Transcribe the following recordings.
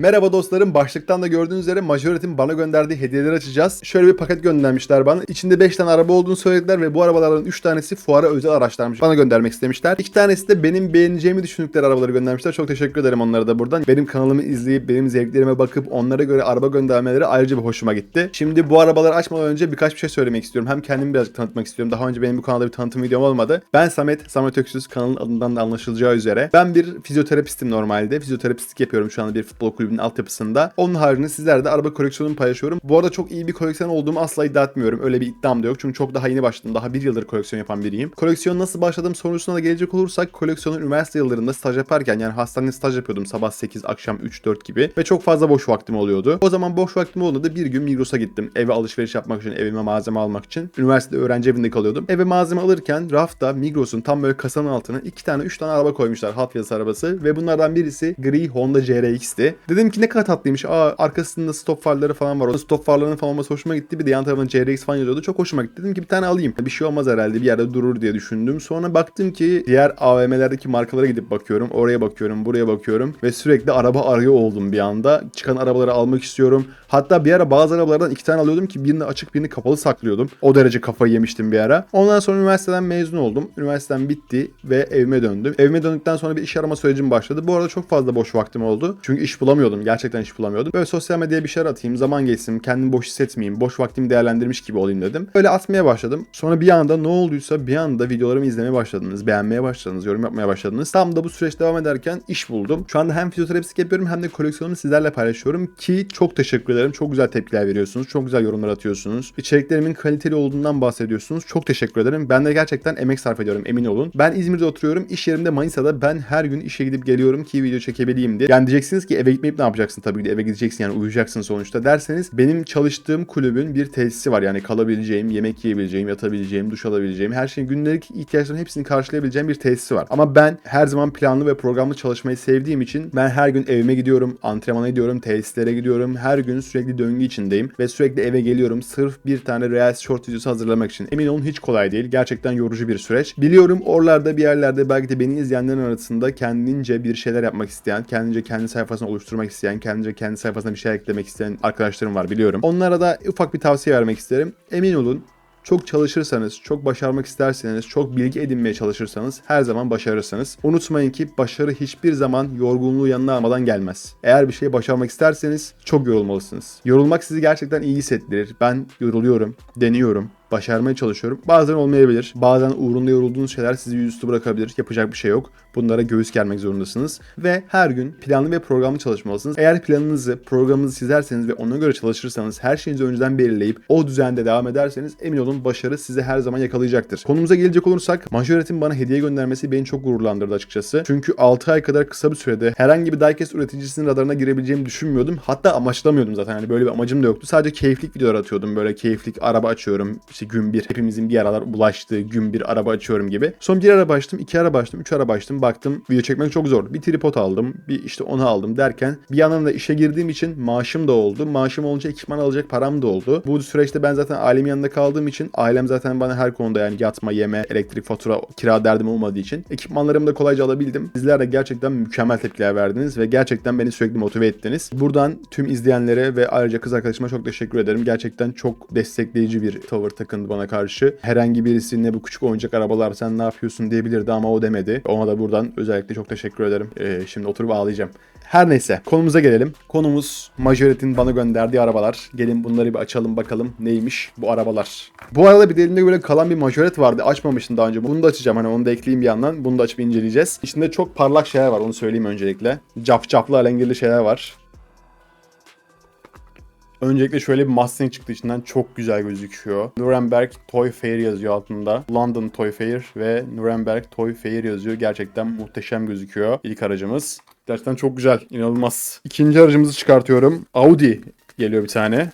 Merhaba dostlarım. Başlıktan da gördüğünüz üzere Majoret'in bana gönderdiği hediyeleri açacağız. Şöyle bir paket göndermişler bana. İçinde 5 tane araba olduğunu söylediler ve bu arabalardan 3 tanesi fuara özel araçlarmış. Bana göndermek istemişler. 2 tanesi de benim beğeneceğimi düşündükleri arabaları göndermişler. Çok teşekkür ederim onlara da buradan. Benim kanalımı izleyip benim zevklerime bakıp onlara göre araba göndermeleri ayrıca bir hoşuma gitti. Şimdi bu arabaları açmadan önce birkaç bir şey söylemek istiyorum. Hem kendimi birazcık tanıtmak istiyorum. Daha önce benim bu kanalda bir tanıtım videom olmadı. Ben Samet, Samet Öksüz kanalın adından da anlaşılacağı üzere. Ben bir fizyoterapistim normalde. Fizyoterapistlik yapıyorum şu anda bir futbol kulübünün altyapısında. Onun haricinde sizlerle de araba koleksiyonumu paylaşıyorum. Bu arada çok iyi bir koleksiyon olduğumu asla iddia etmiyorum. Öyle bir iddiam da yok. Çünkü çok daha yeni başladım. Daha bir yıldır koleksiyon yapan biriyim. Koleksiyon nasıl başladım sorusuna da gelecek olursak koleksiyonun üniversite yıllarında staj yaparken yani hastanede staj yapıyordum sabah 8 akşam 3-4 gibi ve çok fazla boş vaktim oluyordu. O zaman boş vaktim olduğunda bir gün Migros'a gittim. Eve alışveriş yapmak için, evime malzeme almak için. Üniversitede öğrenci evinde kalıyordum. Eve malzeme alırken rafta Migros'un tam böyle kasanın altına iki tane üç tane araba koymuşlar. Hot Wheels arabası ve bunlardan birisi gri Honda CRX'ti. Dedim ki ne kadar tatlıymış. Aa arkasında stop farları falan var. O stop farlarının falan olması hoşuma gitti. Bir de yan tarafında CRX falan yazıyordu. Çok hoşuma gitti. Dedim ki bir tane alayım. Bir şey olmaz herhalde. Bir yerde durur diye düşündüm. Sonra baktım ki diğer AVM'lerdeki markalara gidip bakıyorum. Oraya bakıyorum, buraya bakıyorum ve sürekli araba arıyor oldum bir anda. Çıkan arabaları almak istiyorum. Hatta bir ara bazı arabalardan iki tane alıyordum ki birini açık birini kapalı saklıyordum. O derece kafayı yemiştim bir ara. Ondan sonra üniversiteden mezun oldum. Üniversiteden bitti ve evime döndüm. Evime döndükten sonra bir iş arama sürecim başladı. Bu arada çok fazla boş vaktim oldu. Çünkü iş bulamıyordum. Gerçekten iş bulamıyordum. Böyle sosyal medyaya bir şeyler atayım. Zaman geçsin. Kendimi boş hissetmeyeyim. Boş vaktimi değerlendirmiş gibi olayım dedim. Böyle atmaya başladım. Sonra bir anda ne olduysa bir anda videolarımı izlemeye başladınız. Beğenmeye başladınız. Yorum yapmaya başladınız. Tam da bu süreç devam ederken iş buldum. Şu anda hem fizyoterapist yapıyorum hem de koleksiyonumu sizlerle paylaşıyorum ki çok teşekkür ederim. Çok güzel tepkiler veriyorsunuz. Çok güzel yorumlar atıyorsunuz. İçeriklerimin kaliteli olduğundan bahsediyorsunuz. Çok teşekkür ederim. Ben de gerçekten emek sarf ediyorum emin olun. Ben İzmir'de oturuyorum. İş yerimde Manisa'da. Ben her gün işe gidip geliyorum ki video çekebileyim diye. Yani diyeceksiniz ki eve gitmeyip ne yapacaksın tabii ki eve gideceksin yani uyuyacaksın sonuçta derseniz benim çalıştığım kulübün bir tesisi var. Yani kalabileceğim, yemek yiyebileceğim, yatabileceğim, duş alabileceğim, her şeyin gündelik ihtiyaçlarının hepsini karşılayabileceğim bir tesisi var. Ama ben her zaman planlı ve programlı çalışmayı sevdiğim için ben her gün evime gidiyorum, antrenmana gidiyorum, tesislere gidiyorum. Her gün sürekli döngü içindeyim ve sürekli eve geliyorum sırf bir tane Reels Short videosu hazırlamak için. Emin olun hiç kolay değil. Gerçekten yorucu bir süreç. Biliyorum oralarda bir yerlerde belki de beni izleyenlerin arasında kendince bir şeyler yapmak isteyen, kendince kendi sayfasını oluşturmak isteyen, kendince kendi sayfasına bir şey eklemek isteyen arkadaşlarım var biliyorum. Onlara da ufak bir tavsiye vermek isterim. Emin olun çok çalışırsanız, çok başarmak isterseniz, çok bilgi edinmeye çalışırsanız her zaman başarırsınız. Unutmayın ki başarı hiçbir zaman yorgunluğu yanına almadan gelmez. Eğer bir şeyi başarmak isterseniz çok yorulmalısınız. Yorulmak sizi gerçekten iyi hissettirir. Ben yoruluyorum, deniyorum, başarmaya çalışıyorum. Bazen olmayabilir. Bazen uğrunda yorulduğunuz şeyler sizi yüzüstü bırakabilir. Yapacak bir şey yok. Bunlara göğüs germek zorundasınız. Ve her gün planlı ve programlı çalışmalısınız. Eğer planınızı, programınızı çizerseniz ve ona göre çalışırsanız, her şeyinizi önceden belirleyip o düzende devam ederseniz emin olun başarı sizi her zaman yakalayacaktır. Konumuza gelecek olursak Majoret'in bana hediye göndermesi beni çok gururlandırdı açıkçası. Çünkü 6 ay kadar kısa bir sürede herhangi bir diecast üreticisinin radarına girebileceğimi düşünmüyordum. Hatta amaçlamıyordum zaten. Yani böyle bir amacım da yoktu. Sadece keyiflik videolar atıyordum. Böyle keyiflik araba açıyorum. İşte gün bir hepimizin bir aralar bulaştığı gün bir araba açıyorum gibi. Son bir araba açtım, iki araba açtım, üç araba açtım. Baktım video çekmek çok zor. Bir tripod aldım, bir işte onu aldım derken bir yandan da işe girdiğim için maaşım da oldu. Maaşım olunca ekipman alacak param da oldu. Bu süreçte ben zaten ailemin yanında kaldığım için ailem zaten bana her konuda yani yatma, yeme, elektrik, fatura, kira derdim olmadığı için ekipmanlarımı da kolayca alabildim. Sizler de gerçekten mükemmel tepkiler verdiniz ve gerçekten beni sürekli motive ettiniz. Buradan tüm izleyenlere ve ayrıca kız arkadaşıma çok teşekkür ederim. Gerçekten çok destekleyici bir tavır takındı bana karşı. Herhangi birisi ne bu küçük oyuncak arabalar sen ne yapıyorsun diyebilirdi ama o demedi. Ona da buradan özellikle çok teşekkür ederim. Ee, şimdi oturup ağlayacağım. Her neyse konumuza gelelim. Konumuz Majoret'in bana gönderdiği arabalar. Gelin bunları bir açalım bakalım neymiş bu arabalar. Bu arada bir de elimde böyle kalan bir Majoret vardı. Açmamıştım daha önce. Bunu da açacağım. Hani onu da ekleyeyim bir yandan. Bunu da açıp inceleyeceğiz. İçinde çok parlak şeyler var. Onu söyleyeyim öncelikle. Cafcaflı alengirli şeyler var. Öncelikle şöyle bir Mustang çıktı içinden çok güzel gözüküyor. Nuremberg Toy Fair yazıyor altında. London Toy Fair ve Nuremberg Toy Fair yazıyor. Gerçekten muhteşem gözüküyor. İlk aracımız. Gerçekten çok güzel. inanılmaz. İkinci aracımızı çıkartıyorum. Audi geliyor bir tane.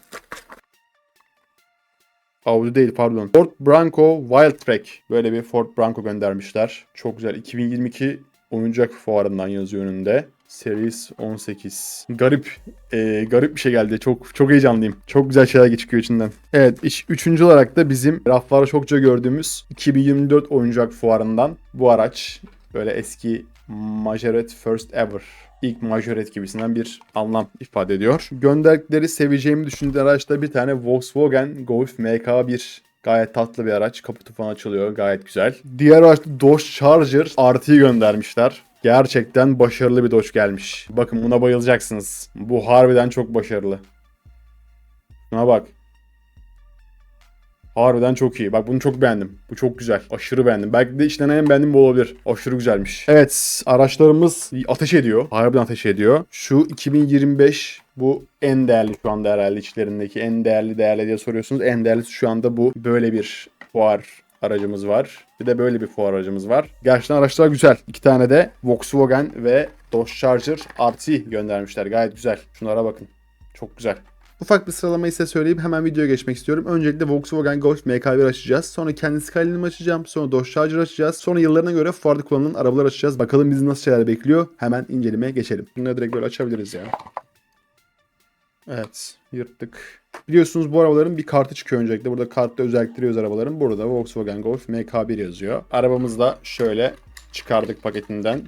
Audi değil pardon. Ford Bronco Wildtrak. Böyle bir Ford Bronco göndermişler. Çok güzel. 2022 oyuncak fuarından yazıyor önünde. Series 18. Garip, e, garip bir şey geldi. Çok çok heyecanlıyım. Çok güzel şeyler çıkıyor içinden. Evet, iş, üçüncü olarak da bizim raflarda çokça gördüğümüz 2024 oyuncak fuarından bu araç. Böyle eski Majorette first ever. İlk majorette gibisinden bir anlam ifade ediyor. Gönderdikleri seveceğimi düşündüğü araçta bir tane Volkswagen Golf MK1 Gayet tatlı bir araç. Kaputu falan açılıyor. Gayet güzel. Diğer araçta Dodge Charger RT'yi göndermişler. Gerçekten başarılı bir Dodge gelmiş. Bakın buna bayılacaksınız. Bu harbiden çok başarılı. Şuna bak. Harbiden çok iyi. Bak bunu çok beğendim. Bu çok güzel. Aşırı beğendim. Belki de içten en beğendiğim bu olabilir. Aşırı güzelmiş. Evet araçlarımız ateş ediyor. Harbiden ateş ediyor. Şu 2025 bu en değerli şu anda herhalde içlerindeki en değerli değerli diye soruyorsunuz. En değerlisi şu anda bu. Böyle bir fuar aracımız var. Bir de böyle bir fuar aracımız var. Gerçekten araçlar güzel. İki tane de Volkswagen ve Dodge Charger RT göndermişler. Gayet güzel. Şunlara bakın. Çok güzel. Ufak bir sıralamayı size söyleyip hemen videoya geçmek istiyorum. Öncelikle Volkswagen Golf MK1 açacağız. Sonra kendi Skyline'ımı açacağım. Sonra Dodge Charger açacağız. Sonra yıllarına göre fuarda kullanılan arabalar açacağız. Bakalım bizi nasıl şeyler bekliyor. Hemen incelemeye geçelim. Bunları direkt böyle açabiliriz ya. Evet. Yırttık. Biliyorsunuz bu arabaların bir kartı çıkıyor öncelikle. Burada kartta özellikleri yazıyor arabaların. Burada Volkswagen Golf MK1 yazıyor. Arabamızı da şöyle çıkardık paketinden.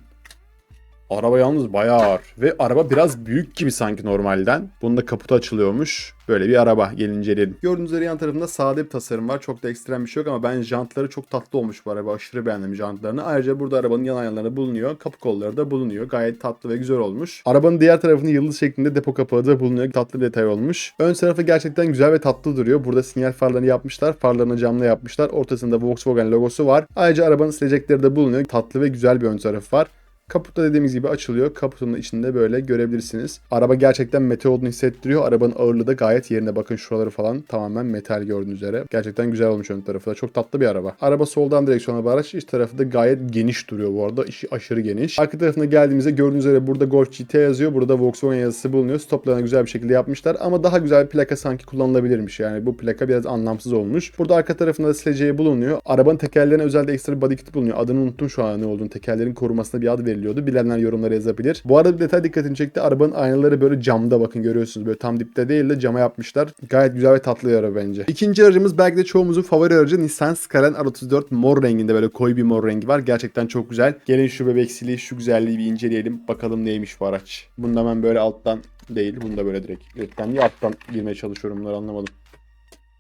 Araba yalnız bayağı ağır. Ve araba biraz büyük gibi sanki normalden. Bunun da kaputu açılıyormuş. Böyle bir araba. Gelin inceleyelim. Gördüğünüz üzere yan tarafında sade bir tasarım var. Çok da ekstrem bir şey yok ama bence jantları çok tatlı olmuş bu araba. Aşırı beğendim jantlarını. Ayrıca burada arabanın yan aynaları bulunuyor. Kapı kolları da bulunuyor. Gayet tatlı ve güzel olmuş. Arabanın diğer tarafında yıldız şeklinde depo kapağı da bulunuyor. Tatlı bir detay olmuş. Ön tarafı gerçekten güzel ve tatlı duruyor. Burada sinyal farlarını yapmışlar. Farlarını camla yapmışlar. Ortasında Volkswagen logosu var. Ayrıca arabanın silecekleri de bulunuyor. Tatlı ve güzel bir ön tarafı var. Kaputta dediğimiz gibi açılıyor. Kaputunun içinde böyle görebilirsiniz. Araba gerçekten metal olduğunu hissettiriyor. Arabanın ağırlığı da gayet yerine. Bakın şuraları falan tamamen metal gördüğünüz üzere. Gerçekten güzel olmuş ön tarafı da. Çok tatlı bir araba. Araba soldan direksiyona araç. İç tarafı da gayet geniş duruyor bu arada. İşi aşırı geniş. Arka tarafına geldiğimizde gördüğünüz üzere burada Golf GT yazıyor. Burada Volkswagen yazısı bulunuyor. Stoplarını güzel bir şekilde yapmışlar. Ama daha güzel bir plaka sanki kullanılabilirmiş. Yani bu plaka biraz anlamsız olmuş. Burada arka tarafında da sileceği bulunuyor. Arabanın tekerlerine özel de ekstra body kit bulunuyor. Adını unuttum şu an ne olduğunu. Tekerlerin korumasına bir ad veriliyordu. Bilenler yorumlara yazabilir. Bu arada bir detay dikkatini çekti. Arabanın aynaları böyle camda bakın görüyorsunuz. Böyle tam dipte değil de cama yapmışlar. Gayet güzel ve tatlı bir araba bence. İkinci aracımız belki de çoğumuzun favori aracı Nissan Skyline R34 mor renginde böyle koyu bir mor rengi var. Gerçekten çok güzel. Gelin şu bebeksiliği, şu güzelliği bir inceleyelim. Bakalım neymiş bu araç. Bunda ben böyle alttan değil. Bunda böyle direkt. Direkten niye alttan girmeye çalışıyorum bunları anlamadım.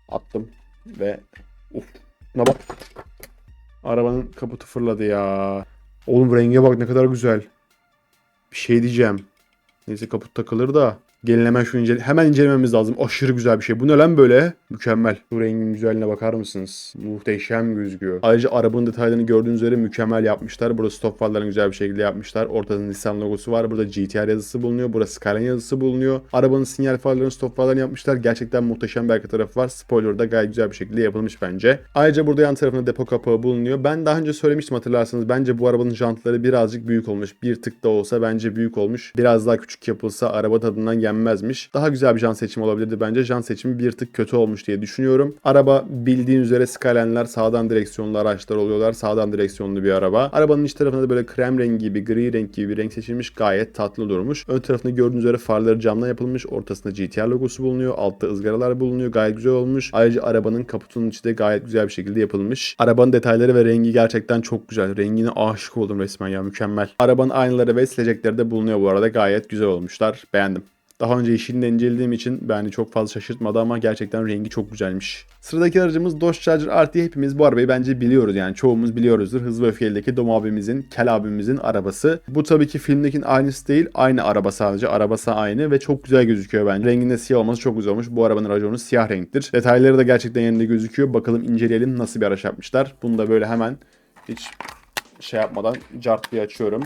Attım ve uf. Ne bak. Arabanın kaputu fırladı ya. Oğlum renge bak ne kadar güzel. Bir şey diyeceğim. Neyse kaput takılır da. Gelin hemen şu incele hemen incelememiz lazım. Aşırı güzel bir şey. Bu ne lan böyle? Mükemmel. Bu rengin güzelliğine bakar mısınız? Muhteşem gözüküyor. Ayrıca arabanın detaylarını gördüğünüz üzere mükemmel yapmışlar. Burada stop farlarını güzel bir şekilde yapmışlar. Ortada Nissan logosu var. Burada GTR yazısı bulunuyor. Burada Skyline yazısı bulunuyor. Arabanın sinyal farlarını, stop farlarını yapmışlar. Gerçekten muhteşem bir arka tarafı var. Spoiler da gayet güzel bir şekilde yapılmış bence. Ayrıca burada yan tarafında depo kapağı bulunuyor. Ben daha önce söylemiştim hatırlarsanız. Bence bu arabanın jantları birazcık büyük olmuş. Bir tık da olsa bence büyük olmuş. Biraz daha küçük yapılsa araba tadından yenmezmiş. Daha güzel bir jant seçimi olabilirdi bence. Jant seçimi bir tık kötü olmuş diye düşünüyorum. Araba bildiğin üzere Skyline'ler sağdan direksiyonlu araçlar oluyorlar. Sağdan direksiyonlu bir araba. Arabanın iç tarafında da böyle krem rengi gibi, gri renk gibi bir renk seçilmiş. Gayet tatlı durmuş. Ön tarafında gördüğünüz üzere farları camdan yapılmış. Ortasında GTR logosu bulunuyor. Altta ızgaralar bulunuyor. Gayet güzel olmuş. Ayrıca arabanın kaputunun içi de gayet güzel bir şekilde yapılmış. Arabanın detayları ve rengi gerçekten çok güzel. Rengine aşık oldum resmen ya mükemmel. Arabanın aynaları ve silecekleri de bulunuyor bu arada. Gayet güzel olmuşlar. Beğendim. Daha önce yeşilini incelediğim için beni çok fazla şaşırtmadı ama gerçekten rengi çok güzelmiş. Sıradaki aracımız Dodge Charger RT. Hepimiz bu arabayı bence biliyoruz yani çoğumuz biliyoruzdur. Hızlı ve Öfkeli'deki Dom abimizin, Kel abimizin arabası. Bu tabii ki filmdekinin aynısı değil. Aynı araba sadece. Arabası aynı ve çok güzel gözüküyor bence. Renginde siyah olması çok güzel olmuş. Bu arabanın raconu siyah renktir. Detayları da gerçekten yerinde gözüküyor. Bakalım inceleyelim nasıl bir araç yapmışlar. Bunu da böyle hemen hiç şey yapmadan cart diye açıyorum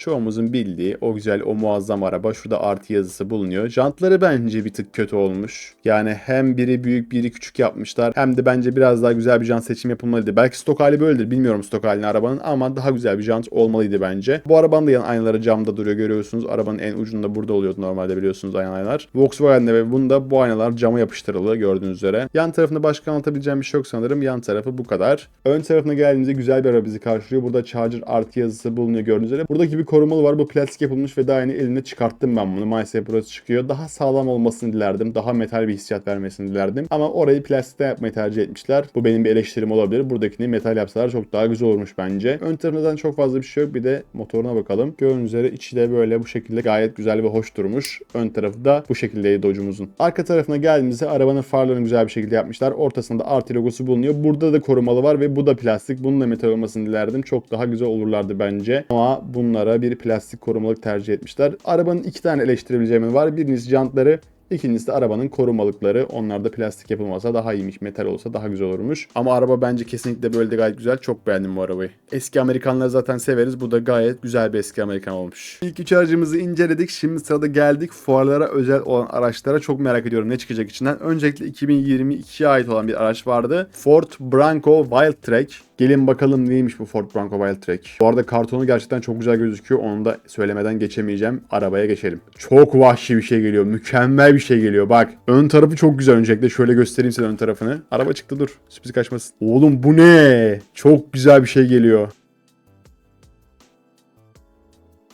çoğumuzun bildiği o güzel o muazzam araba. Şurada artı yazısı bulunuyor. Jantları bence bir tık kötü olmuş. Yani hem biri büyük biri küçük yapmışlar. Hem de bence biraz daha güzel bir jant seçimi yapılmalıydı. Belki stok hali böyledir. Bilmiyorum stok halini arabanın ama daha güzel bir jant olmalıydı bence. Bu arabanın da yan aynaları camda duruyor görüyorsunuz. Arabanın en ucunda burada oluyordu normalde biliyorsunuz aynalar. Volkswagen'de ve bunda bu aynalar cama yapıştırılı gördüğünüz üzere. Yan tarafında başka anlatabileceğim bir şey yok sanırım. Yan tarafı bu kadar. Ön tarafına geldiğimizde güzel bir araba bizi karşılıyor. Burada Charger artı yazısı bulunuyor gördüğünüz üzere. Buradaki bir korumalı var. Bu plastik yapılmış ve daha yeni elimde çıkarttım ben bunu. Maalesef burası çıkıyor. Daha sağlam olmasını dilerdim. Daha metal bir hissiyat vermesini dilerdim. Ama orayı plastikten yapmayı tercih etmişler. Bu benim bir eleştirim olabilir. Buradakini metal yapsalar çok daha güzel olmuş bence. Ön tarafından çok fazla bir şey yok. Bir de motoruna bakalım. Gördüğünüz üzere içi de böyle bu şekilde gayet güzel ve hoş durmuş. Ön tarafı da bu şekildeydi Dodge'umuzun. Arka tarafına geldiğimizde arabanın farlarını güzel bir şekilde yapmışlar. Ortasında artı logosu bulunuyor. Burada da korumalı var ve bu da plastik. Bunun da metal olmasını dilerdim. Çok daha güzel olurlardı bence. Ama bunlara bir plastik korumalık tercih etmişler. Arabanın iki tane eleştirebileceğim var. Birincisi jantları İkincisi de arabanın korumalıkları. Onlar da plastik yapılmasa daha iyiymiş. Metal olsa daha güzel olurmuş. Ama araba bence kesinlikle böyle de gayet güzel. Çok beğendim bu arabayı. Eski Amerikanları zaten severiz. Bu da gayet güzel bir eski Amerikan olmuş. İlk üç aracımızı inceledik. Şimdi sırada geldik. Fuarlara özel olan araçlara çok merak ediyorum ne çıkacak içinden. Öncelikle 2022'ye ait olan bir araç vardı. Ford Bronco Wild Track. Gelin bakalım neymiş bu Ford Bronco Wild Track. Bu arada kartonu gerçekten çok güzel gözüküyor. Onu da söylemeden geçemeyeceğim. Arabaya geçelim. Çok vahşi bir şey geliyor. Mükemmel bir şey geliyor. Bak ön tarafı çok güzel öncelikle. Şöyle göstereyim size ön tarafını. Araba çıktı dur. Sürpriz kaçmasın. Oğlum bu ne? Çok güzel bir şey geliyor.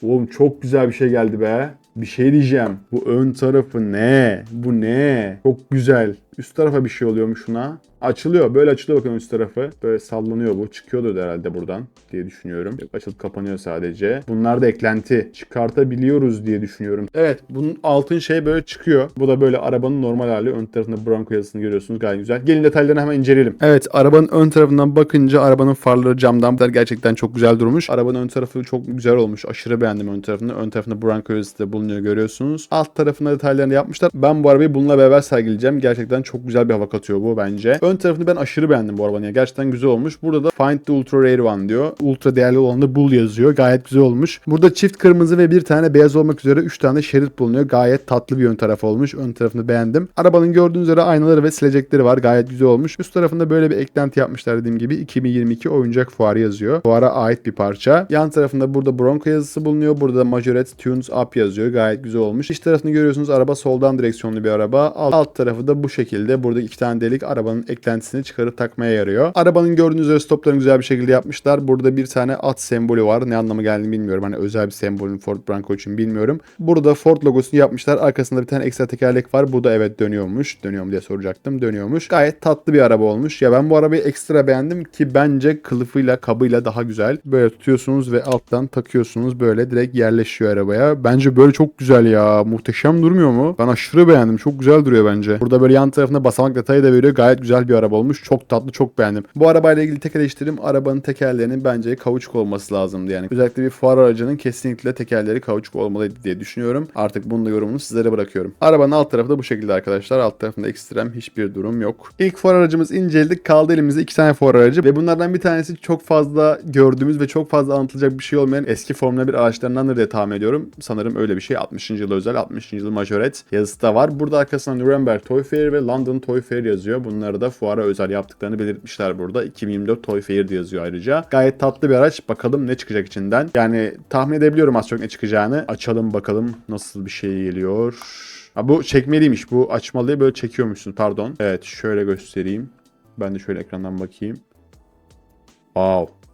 Oğlum çok güzel bir şey geldi be. Bir şey diyeceğim. Bu ön tarafı ne? Bu ne? Çok güzel. Üst tarafa bir şey oluyormuş şuna. Açılıyor. Böyle açılıyor bakın üst tarafı. Böyle sallanıyor bu. Çıkıyordu herhalde buradan diye düşünüyorum. Açılıp kapanıyor sadece. Bunlar da eklenti. Çıkartabiliyoruz diye düşünüyorum. Evet bunun altın şey böyle çıkıyor. Bu da böyle arabanın normal hali. Ön tarafında Bronco yazısını görüyorsunuz. Gayet güzel. Gelin detaylarını hemen inceleyelim. Evet arabanın ön tarafından bakınca arabanın farları camdan gerçekten çok güzel durmuş. Arabanın ön tarafı çok güzel olmuş. Aşırı beğendim ön tarafını. Ön tarafında Bronco yazısı da bulunuyor görüyorsunuz. Alt tarafında detaylarını yapmışlar. Ben bu arabayı bununla beraber sergileyeceğim. Gerçekten çok güzel bir hava katıyor bu bence. Ön tarafını ben aşırı beğendim bu arabanın. Gerçekten güzel olmuş. Burada da Find the Ultra Rare One diyor. Ultra değerli olan da Bull yazıyor. Gayet güzel olmuş. Burada çift kırmızı ve bir tane beyaz olmak üzere 3 tane şerit bulunuyor. Gayet tatlı bir ön taraf olmuş. Ön tarafını beğendim. Arabanın gördüğünüz üzere aynaları ve silecekleri var. Gayet güzel olmuş. Üst tarafında böyle bir eklenti yapmışlar dediğim gibi. 2022 oyuncak fuarı yazıyor. Fuara ait bir parça. Yan tarafında burada Bronco yazısı bulunuyor. Burada da Majorette Tunes Up yazıyor. Gayet güzel olmuş. İç tarafını görüyorsunuz. Araba soldan direksiyonlu bir araba. Alt, alt tarafı da bu şekilde. Burada iki tane delik arabanın eklentisini çıkarıp takmaya yarıyor. Arabanın gördüğünüz üzere stoplarını güzel bir şekilde yapmışlar. Burada bir tane at sembolü var. Ne anlamı geldiğini bilmiyorum. Hani özel bir sembolün Ford Bronco için bilmiyorum. Burada Ford logosunu yapmışlar. Arkasında bir tane ekstra tekerlek var. Bu da evet dönüyormuş. Dönüyor mu diye soracaktım. Dönüyormuş. Gayet tatlı bir araba olmuş. Ya ben bu arabayı ekstra beğendim ki bence kılıfıyla kabıyla daha güzel. Böyle tutuyorsunuz ve alttan takıyorsunuz. Böyle direkt yerleşiyor arabaya. Bence böyle çok güzel ya. Muhteşem durmuyor mu? Ben aşırı beğendim. Çok güzel duruyor bence. Burada böyle yan tarafında basamak detayı da veriyor. Gayet güzel bir araba olmuş. Çok tatlı, çok beğendim. Bu arabayla ilgili tek eleştirim arabanın tekerlerinin bence kauçuk olması lazımdı. Yani özellikle bir fuar aracının kesinlikle tekerleri kauçuk olmalıydı diye düşünüyorum. Artık bunun da yorumunu sizlere bırakıyorum. Arabanın alt tarafı da bu şekilde arkadaşlar. Alt tarafında ekstrem hiçbir durum yok. İlk fuar aracımız inceledik. Kaldı elimizde iki tane fuar aracı ve bunlardan bir tanesi çok fazla gördüğümüz ve çok fazla anlatılacak bir şey olmayan eski Formula 1 araçlarındandır diye tahmin ediyorum. Sanırım öyle bir şey. 60. yıl özel, 60. yıl Majorette yazısı da var. Burada arkasında Nuremberg Toy Fair ve London Toy Fair yazıyor. Bunları da fuara özel yaptıklarını belirtmişler burada. 2024 Toy Fair yazıyor ayrıca. Gayet tatlı bir araç. Bakalım ne çıkacak içinden. Yani tahmin edebiliyorum az çok ne çıkacağını. Açalım bakalım nasıl bir şey geliyor. Ha, bu çekmeliymiş. Bu açmalıyı böyle çekiyormuşsun. Pardon. Evet şöyle göstereyim. Ben de şöyle ekrandan bakayım. Wow.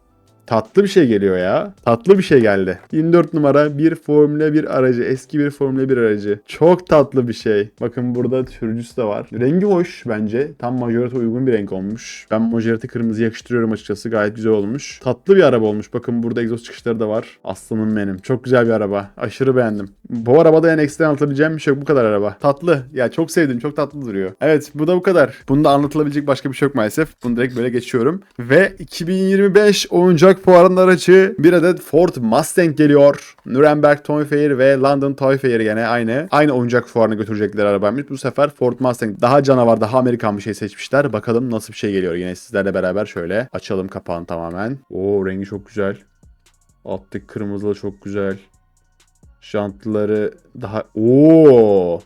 Tatlı bir şey geliyor ya. Tatlı bir şey geldi. 24 numara bir Formula 1 aracı. Eski bir Formula 1 aracı. Çok tatlı bir şey. Bakın burada sürücüsü de var. Rengi hoş bence. Tam majorite uygun bir renk olmuş. Ben majorite kırmızı yakıştırıyorum açıkçası. Gayet güzel olmuş. Tatlı bir araba olmuş. Bakın burada egzoz çıkışları da var. Aslanım benim. Çok güzel bir araba. Aşırı beğendim. Bu arabada yani ekstra anlatabileceğim bir şey yok. Bu kadar araba. Tatlı. Ya çok sevdim. Çok tatlı duruyor. Evet bu da bu kadar. Bunda anlatılabilecek başka bir şey yok maalesef. Bunu direkt böyle geçiyorum. Ve 2025 oyuncak fuarının aracı bir adet Ford Mustang geliyor. Nuremberg Toy Fair ve London Toy Fair yine aynı. Aynı oyuncak fuarına götürecekler arabaymış. Bu sefer Ford Mustang daha canavar, daha Amerikan bir şey seçmişler. Bakalım nasıl bir şey geliyor. Yine sizlerle beraber şöyle açalım kapağını tamamen. Oo rengi çok güzel. Alttaki kırmızılı çok güzel. Jantları daha... Oo.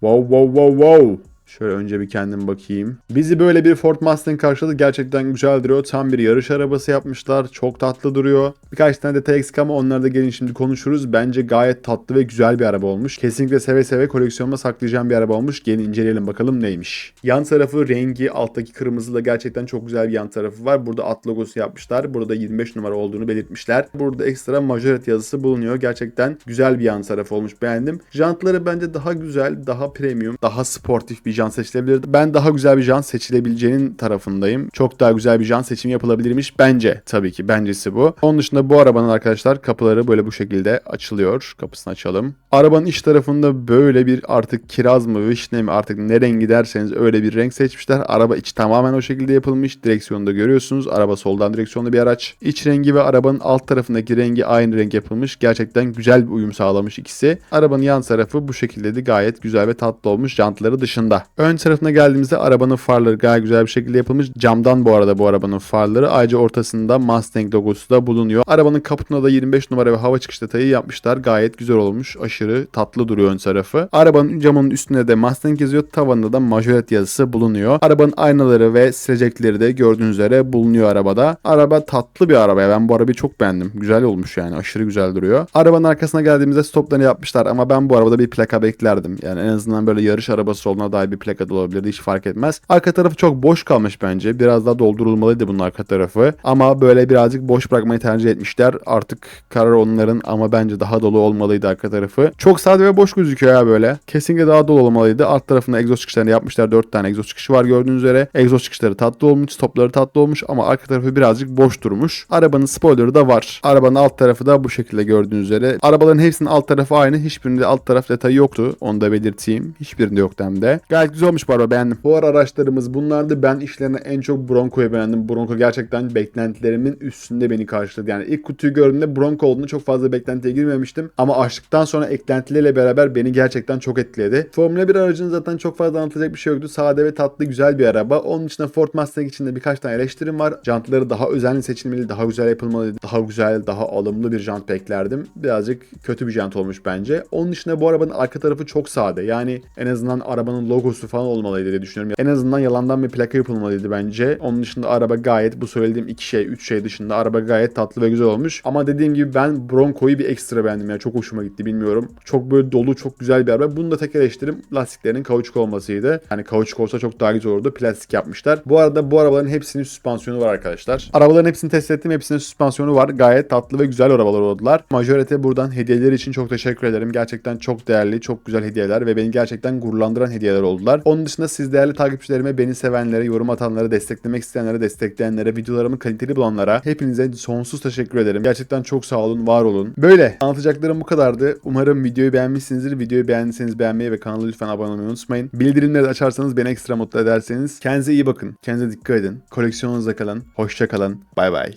Wow wow wow wow. Şöyle önce bir kendim bakayım. Bizi böyle bir Ford Mustang karşıladı. Gerçekten güzel duruyor. Tam bir yarış arabası yapmışlar. Çok tatlı duruyor. Birkaç tane detay eksik ama onları da gelin şimdi konuşuruz. Bence gayet tatlı ve güzel bir araba olmuş. Kesinlikle seve seve koleksiyonuma saklayacağım bir araba olmuş. Gelin inceleyelim bakalım neymiş. Yan tarafı rengi alttaki kırmızı da gerçekten çok güzel bir yan tarafı var. Burada at logosu yapmışlar. Burada 25 numara olduğunu belirtmişler. Burada ekstra majority yazısı bulunuyor. Gerçekten güzel bir yan tarafı olmuş. Beğendim. Jantları bence daha güzel, daha premium, daha sportif bir jant seçilebilirdi. Ben daha güzel bir jant seçilebileceğinin tarafındayım. Çok daha güzel bir jant seçimi yapılabilirmiş bence. Tabii ki bencesi bu. Onun dışında bu arabanın arkadaşlar kapıları böyle bu şekilde açılıyor. Kapısını açalım. Arabanın iç tarafında böyle bir artık kiraz mı, vişne mi artık ne rengi derseniz öyle bir renk seçmişler. Araba iç tamamen o şekilde yapılmış. Direksiyonu da görüyorsunuz. Araba soldan direksiyonlu bir araç. İç rengi ve arabanın alt tarafındaki rengi aynı renk yapılmış. Gerçekten güzel bir uyum sağlamış ikisi. Arabanın yan tarafı bu şekilde de gayet güzel ve tatlı olmuş jantları dışında. Ön tarafına geldiğimizde arabanın farları gayet güzel bir şekilde yapılmış. Camdan bu arada bu arabanın farları. Ayrıca ortasında Mustang logosu da bulunuyor. Arabanın kaputuna da 25 numara ve hava çıkış detayı yapmışlar. Gayet güzel olmuş. Aşırı tatlı duruyor ön tarafı. Arabanın camının üstünde de Mustang yazıyor. Tavanında da Majorette yazısı bulunuyor. Arabanın aynaları ve silecekleri de gördüğünüz üzere bulunuyor arabada. Araba tatlı bir araba. Ben bu arabayı çok beğendim. Güzel olmuş yani. Aşırı güzel duruyor. Arabanın arkasına geldiğimizde stoplarını yapmışlar ama ben bu arabada bir plaka beklerdim. Yani en azından böyle yarış arabası olduğuna dair bir plaka da olabilirdi. Hiç fark etmez. Arka tarafı çok boş kalmış bence. Biraz daha doldurulmalıydı bunun arka tarafı. Ama böyle birazcık boş bırakmayı tercih etmişler. Artık karar onların ama bence daha dolu olmalıydı arka tarafı. Çok sade ve boş gözüküyor ya böyle. Kesinlikle daha dolu olmalıydı. Alt tarafında egzoz çıkışlarını yapmışlar. 4 tane egzoz çıkışı var gördüğünüz üzere. Egzoz çıkışları tatlı olmuş. Stopları tatlı olmuş ama arka tarafı birazcık boş durmuş. Arabanın spoilerı da var. Arabanın alt tarafı da bu şekilde gördüğünüz üzere. Arabaların hepsinin alt tarafı aynı. Hiçbirinde alt taraf detayı yoktu. Onu da belirteyim. Hiçbirinde yoktu hem de. Gayet güzel olmuş bu araba beğendim. Bu ara araçlarımız bunlardı. Ben işlerine en çok Bronco'yu beğendim. Bronco gerçekten beklentilerimin üstünde beni karşıladı. Yani ilk kutuyu gördüğümde Bronco olduğunda çok fazla beklentiye girmemiştim. Ama açtıktan sonra eklentilerle beraber beni gerçekten çok etkiledi. Formula 1 aracının zaten çok fazla anlatacak bir şey yoktu. Sade ve tatlı güzel bir araba. Onun dışında Ford Mustang için de birkaç tane eleştirim var. Jantları daha özenli seçilmeli, daha güzel yapılmalıydı. Daha güzel, daha alımlı bir jant beklerdim. Birazcık kötü bir jant olmuş bence. Onun dışında bu arabanın arka tarafı çok sade. Yani en azından arabanın logosu falan olmalıydı diye düşünüyorum. En azından yalandan bir plaka yapılmalıydı bence. Onun dışında araba gayet bu söylediğim iki şey, üç şey dışında araba gayet tatlı ve güzel olmuş. Ama dediğim gibi ben Bronco'yu bir ekstra beğendim. Yani çok hoşuma gitti bilmiyorum. Çok böyle dolu, çok güzel bir araba. Bunu da tek eleştirim lastiklerinin kauçuk olmasıydı. Hani kauçuk olsa çok daha güzel olurdu. Plastik yapmışlar. Bu arada bu arabaların hepsinin süspansiyonu var arkadaşlar. Arabaların hepsini test ettim. Hepsinin süspansiyonu var. Gayet tatlı ve güzel arabalar oldular. Majorete buradan hediyeleri için çok teşekkür ederim. Gerçekten çok değerli, çok güzel hediyeler ve beni gerçekten gururlandıran hediyeler oldular. Onun dışında siz değerli takipçilerime, beni sevenlere, yorum atanlara, desteklemek isteyenlere, destekleyenlere, videolarımı kaliteli bulanlara hepinize sonsuz teşekkür ederim. Gerçekten çok sağ olun, var olun. Böyle anlatacaklarım bu kadardı. Umarım videoyu beğenmişsinizdir. Videoyu beğendiyseniz beğenmeyi ve kanala lütfen abone olmayı unutmayın. Bildirimleri açarsanız beni ekstra mutlu ederseniz. Kendinize iyi bakın. Kendinize dikkat edin. Koleksiyonunuzda kalın. Hoşça kalın. Bay bay.